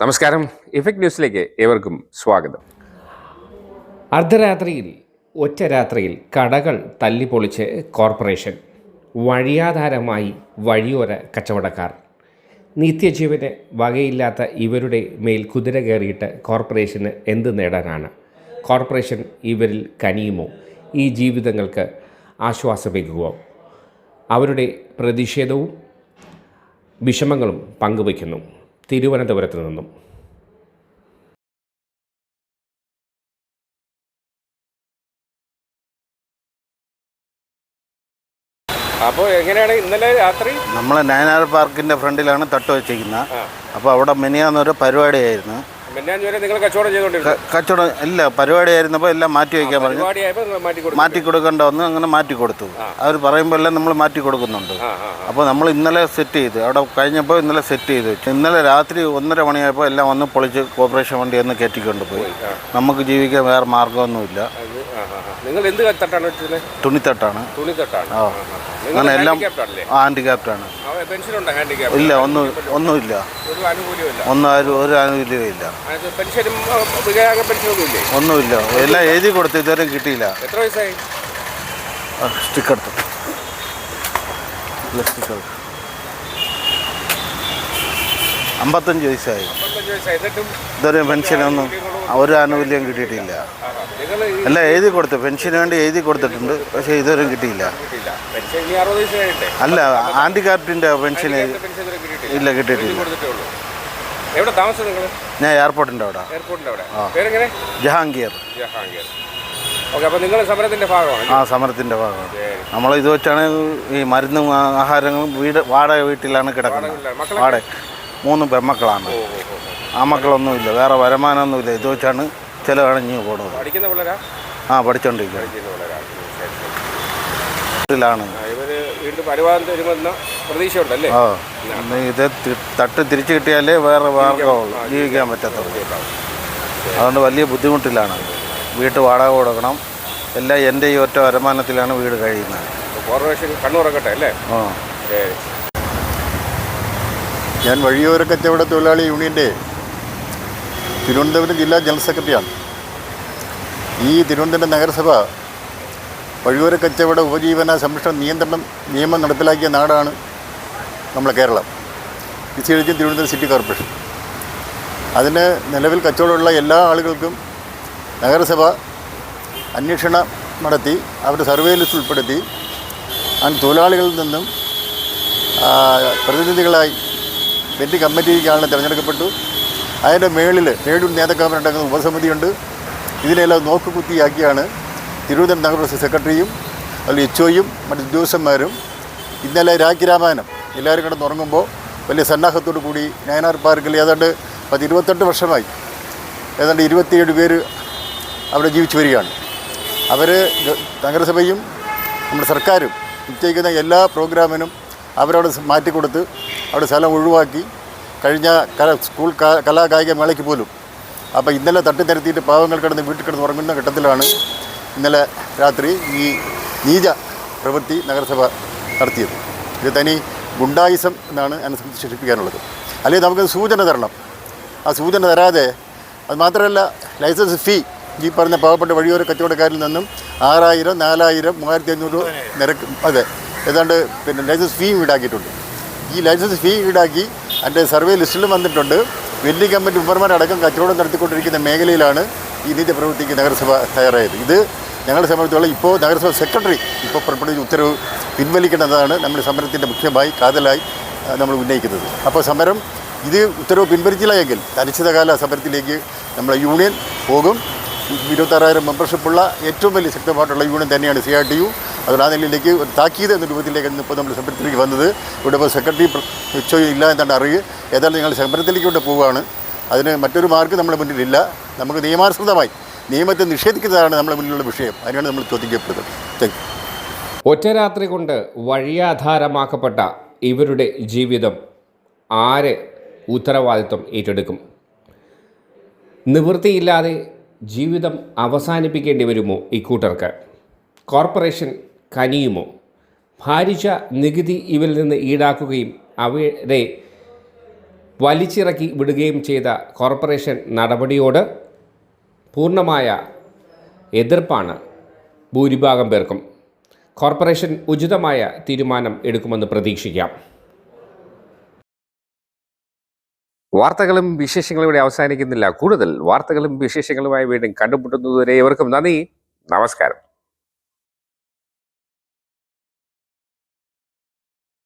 നമസ്കാരം. ഇഫക്ട് ന്യൂസിലേക്ക് ഏവർക്കും സ്വാഗതം. അർദ്ധരാത്രിയിൽ ഒറ്റ രാത്രിയിൽ കടകൾ തല്ലിപ്പൊളിച്ച് കോർപ്പറേഷൻ വഴിയാധാരമായി വഴിയോര കച്ചവടക്കാർ. നിത്യജീവന് വകയില്ലാത്ത ഇവരുടെ മേൽ കുതിര കയറിയിട്ട് കോർപ്പറേഷന് എന്ത് നേടാനാണ്? കോർപ്പറേഷൻ ഇവരിൽ കനിയുമോ? ഈ ജീവിതങ്ങൾക്ക് ആശ്വാസമേകുമോ അവരുടെ പ്രതിഷേധവും വിഷമങ്ങളും പങ്കുവയ്ക്കുന്നു. തിരുവനന്തപുരത്ത് നിന്നും. അപ്പോൾ എങ്ങനെയാണ് ഇന്നലെ രാത്രി? നമ്മൾ നയനാർ പാർക്കിന്റെ ഫ്രണ്ടിലാണ് തട്ട് വെച്ചിരിക്കുന്നത് അപ്പോൾ അവിടെ മിനിയാന്നൊരു പരിപാടിയായിരുന്നു. കച്ചവടം ഇല്ല പരിപാടിയായിരുന്നപ്പോൾ എല്ലാം മാറ്റി വയ്ക്കാൻ പറഞ്ഞു. മാറ്റി കൊടുക്കും മാറ്റി കൊടുക്കേണ്ട വന്ന് അങ്ങനെ മാറ്റി കൊടുത്തു. അവർ പറയുമ്പോൾ എല്ലാം നമ്മൾ മാറ്റി കൊടുക്കുന്നുണ്ട്. അപ്പോൾ നമ്മൾ ഇന്നലെ സെറ്റ് ചെയ്ത് അവിടെ കഴിഞ്ഞപ്പോൾ ഇന്നലെ സെറ്റ് ചെയ്ത് വെച്ചു. ഇന്നലെ രാത്രി ഒന്നര മണിയായപ്പോൾ എല്ലാം വന്ന് പൊളിച്ച് കോർപ്പറേഷൻ വണ്ടി ഒന്ന് കയറ്റിക്കൊണ്ട് പോയി. നമുക്ക് ജീവിക്കാൻ വേറെ മാർഗമൊന്നുമില്ല. നിങ്ങൾ എന്ത് തട്ടാണ് വെച്ചിരുന്നത് തുണിത്തട്ടാണ്. തുണിത്തട്ടാണ്. ആ. നിങ്ങൾ അങ്ങനെ എല്ലാം ഹാൻഡിക്യാപ്റ്റാണ്. പെൻഷൻ ഉണ്ടോ ഇല്ല ഒന്നും ഒന്നുമില്ല. ഒരു ആനുകൂല്യമില്ല ഒന്നും ആരും ഒരു ആനുകൂല്യവും ഇല്ല പെൻഷനും ആ, വികലാംഗ പെൻഷനൊന്നും ഇല്ലേ ഒന്നുമില്ല. എല്ലാം എഴുതി കൊടുത്തു ഇതുവരെ കിട്ടിയില്ല. എത്ര വയസ്സായി? സ്റ്റിക്കർ എടുത്തു. ഇല്ല, സ്റ്റിക്കർ അമ്പത്തഞ്ച് വയസ്സായി. അമ്പത്തഞ്ച് വയസ്സായി. എന്നിട്ടും ഇതുവരെ പെൻഷനൊന്നും ഒരു ആനുകൂല്യം കിട്ടിയിട്ടില്ല. അല്ല എഴുതി കൊടുത്തു. പെൻഷന് വേണ്ടി എഴുതി കൊടുത്തിട്ടുണ്ട്. പക്ഷെ ഇതുവരെ കിട്ടിയില്ല. അല്ല ആന്റി പെൻഷന് പെൻഷൻ ഇല്ല കിട്ടിയിട്ടില്ല. എവിടെ താമസം നിങ്ങൾ? ഞാൻ എയർപോർട്ടിന്റെ അവിടെ. എയർപോർട്ടിന്റെ അവിടെ. ജഹാംഗീർ. ജഹാംഗീർ. ഓക്കെ അപ്പോൾ നിങ്ങൾ സമരത്തിന്റെ ഭാഗമാണ് ആ സമരത്തിന്റെ ഭാഗമാണ്. നമ്മൾ ഇത് വെച്ചാണ് ഈ മരുന്നും ആഹാരങ്ങളും വീട് വാടക വീട്ടിലാണ് കിടക്കുന്നത്. വാടക മൂന്ന് പെൺമക്കളാണ്. ആ മക്കളൊന്നുമില്ല വേറെ വരുമാനമൊന്നുമില്ല. ഇത് വെച്ചാണ് ചിലവണിഞ്ഞ് പോകുന്നത് പഠിക്കുന്ന പിള്ളേരാ? ആ പഠിച്ചോണ്ടിരിക്കുകയാണ് പഠിക്കുന്ന പിള്ളേരാ. ശരി, ശരി. വീട്ടിലാണ് ആ, ഇവർ വീണ്ടും പരിപാലനം തരുമെന്ന പ്രതീക്ഷ ഉണ്ടല്ലേ ആ ഇന്ന് ഇത് തി- തട്ട് തിരിച്ചു കിട്ടിയാലേ വേറെ മാർഗമുള്ളൂ ജീവിക്കാൻ പറ്റത്തുള്ളൂ. അതുകൊണ്ട് വലിയ ബുദ്ധിമുട്ടിലാണ്. വീട്ട് വാടക കൊടുക്കണം. എല്ലാം എന്റെ ഈ ഒറ്റ വരുമാനത്തിലാണ് വീട് കഴിയുന്നത്. കോർപ്പറേഷൻ കണ്ണുറക്കട്ടെ അല്ലേ? ആ. ശരി. ഞാൻ വഴിയോര കച്ചവട തൊഴിലാളി യൂണിയന്റെ തിരുവനന്തപുരം ജില്ലാ ജനറൽ സെക്രട്ടറിയാണ്. ഈ തിരുവനന്തപുരം നഗരസഭ വഴിയോര കച്ചവട ഉപജീവന സംരക്ഷണ നിയന്ത്രണം നിയമം നടപ്പിലാക്കിയ നാടാണ് നമ്മളെ കേരളം. വിശേഷിച്ച് തിരുവനന്തപുരം സിറ്റി കോർപ്പറേഷൻ. അതിന് നിലവിൽ കച്ചവടമുള്ള എല്ലാ ആളുകൾക്കും നഗരസഭ അന്വേഷണം നടത്തി അവരുടെ സർവേ ലിസ്റ്റ് ഉൾപ്പെടുത്തി അതിന് തൊഴിലാളികളിൽ നിന്നും പ്രതിനിധികളായി വെറ്റി കമ്മിറ്റിക്കാണ് തിരഞ്ഞെടുക്കപ്പെട്ടു. അതിന്റെ മേളിൽ നേടൂർ ഉണ്ടാക്കുന്ന ഉപസമിതിയുണ്ട്. ഇതിനെല്ലാം നോക്കുകുത്തിയാക്കിയാണ് തിരുവനന്തപുരം നഗരസഭ സെക്രട്ടറിയും അതിൽ എച്ച് ഒയും മറ്റ് ഉദ്യോഗസ്ഥന്മാരും ഇന്നലെ രാജ്യരാമായണം എല്ലാവരും കിടന്നുറങ്ങുമ്പോൾ വലിയ സന്നാഹത്തോടു കൂടി നയനാർ പാർക്കിൽ ഏതാണ്ട് പത്ത് ഇരുപത്തെട്ട് വർഷമായി ഏതാണ്ട് ഇരുപത്തിയേഴ് പേര് അവിടെ ജീവിച്ചു വരികയാണ്. അവർ നഗരസഭയും നമ്മുടെ സർക്കാരും നിശ്ചയിക്കുന്ന എല്ലാ പ്രോഗ്രാമിനും അവരവിടെ മാറ്റിക്കൊടുത്ത് അവിടെ സ്ഥലം ഒഴിവാക്കി കഴിഞ്ഞ സ്കൂൾ കലാകായിക മേളയ്ക്ക് പോലും. അപ്പോൾ ഇന്നലെ തട്ടി നിരത്തിയിട്ട് പാവങ്ങൾ കിടന്ന് വീട്ടിൽ കിടന്ന് ഉറങ്ങുന്ന ഘട്ടത്തിലാണ് ഇന്നലെ രാത്രി ഈ നീച പ്രവൃത്തി നഗരസഭ നടത്തിയത്. ഇത് തനി ഗുണ്ടായിസം എന്നാണ് എന്നെ സംബന്ധിച്ച് ശിക്ഷിപ്പിക്കാനുള്ളത് അല്ലെങ്കിൽ നമുക്ക് സൂചന തരണം. ആ സൂചന തരാതെ അത് മാത്രമല്ല ലൈസൻസ് ഫീ ഈ പറഞ്ഞ പാവപ്പെട്ട വഴിയോര കച്ചവടക്കാരിൽ നിന്നും ആറായിരം നാലായിരം മൂവായിരത്തി അഞ്ഞൂറ് നിരക്ക് അതെ ഏതാണ്ട് പിന്നെ ലൈസൻസ് ഫീ ഈടാക്കിയിട്ടുണ്ട്. ഈ ലൈസൻസ് ഫീ ഈടാക്കി അതിന്റെ സർവേ ലിസ്റ്റിലും വന്നിട്ടുണ്ട്. വലിയ കമ്മിറ്റി മെമ്പർമാരടക്കം കച്ചവടം നടത്തിക്കൊണ്ടിരിക്കുന്ന മേഖലയിലാണ് ഈ നീതി പ്രവൃത്തിക്ക് നഗരസഭ തയ്യാറായത്. ഇത് ഞങ്ങളെ സംബന്ധിച്ചോളം ഇപ്പോൾ നഗരസഭ സെക്രട്ടറി ഇപ്പോൾ പുറപ്പെടുവിച്ച ഉത്തരവ് പിൻവലിക്കേണ്ടതാണ് നമ്മുടെ സമരത്തിന്റെ മുഖ്യമായി കാതലായി നമ്മൾ ഉന്നയിക്കുന്നത്. അപ്പോൾ സമരം ഇത് ഉത്തരവ് പിൻവലിച്ചില്ല എങ്കിൽ അനിശ്ചിതകാല സമരത്തിലേക്ക് നമ്മളെ യൂണിയൻ പോകും. ഇരുപത്താറായിരം മെമ്പർഷിപ്പുള്ള ഏറ്റവും വലിയ ശക്തമായിട്ടുള്ള യൂണിയൻ തന്നെയാണ് സി ആർ ടി യു. അതുകൊണ്ട് ആ നിലയിലേക്ക് ഒരു താക്കീത് എന്ന രൂപത്തിലേക്ക് ഇപ്പോൾ നമ്മൾ സമരത്തിലേക്ക് വന്നത്. ഇവിടെ ഇപ്പോൾ സെക്രട്ടറി ഉച്ചോ ഇല്ല എന്നാണ് അറിയുക. ഏതായാലും ഞങ്ങൾ സമരത്തിലേക്ക് ഇവിടെ പോവുകയാണ്. അതിന് മറ്റൊരു മാർഗം നമ്മുടെ മുന്നിലില്ല. നമുക്ക് നിയമാനുസൃതമായി നിയമത്തെ നിഷേധിക്കുന്നതാണ് നമ്മുടെ മുന്നിലുള്ള വിഷയം. അതിനാണ് നമ്മൾ ചോദിക്കപ്പെടുന്നത്. താങ്ക് ഒറ്റ രാത്രി കൊണ്ട് വഴിയാധാരമാക്കപ്പെട്ട ഇവരുടെ ജീവിതം ആര് ഉത്തരവാദിത്വം ഏറ്റെടുക്കും? നിവൃത്തിയില്ലാതെ ജീവിതം അവസാനിപ്പിക്കേണ്ടി വരുമോ ഇക്കൂട്ടർക്ക് കോർപ്പറേഷൻ കനിയുമോ? ഭാരിച്ച നികുതി ഇവരിൽ നിന്ന് ഈടാക്കുകയും അവരെ വലിച്ചിറക്കി വിടുകയും ചെയ്ത കോർപ്പറേഷൻ നടപടിയോട് പൂർണമായ എതിർപ്പാണ് ഭൂരിഭാഗം പേർക്കും. കോർപ്പറേഷൻ ഉചിതമായ തീരുമാനം എടുക്കുമെന്ന് പ്രതീക്ഷിക്കാം. വാർത്തകളും വിശേഷങ്ങളും ഇവിടെ അവസാനിക്കുന്നില്ല. കൂടുതൽ വാർത്തകളും വിശേഷങ്ങളുമായി വീണ്ടും കണ്ടുമുട്ടുന്നതുവരെ ഇവർക്കും നന്ദി. നമസ്കാരം.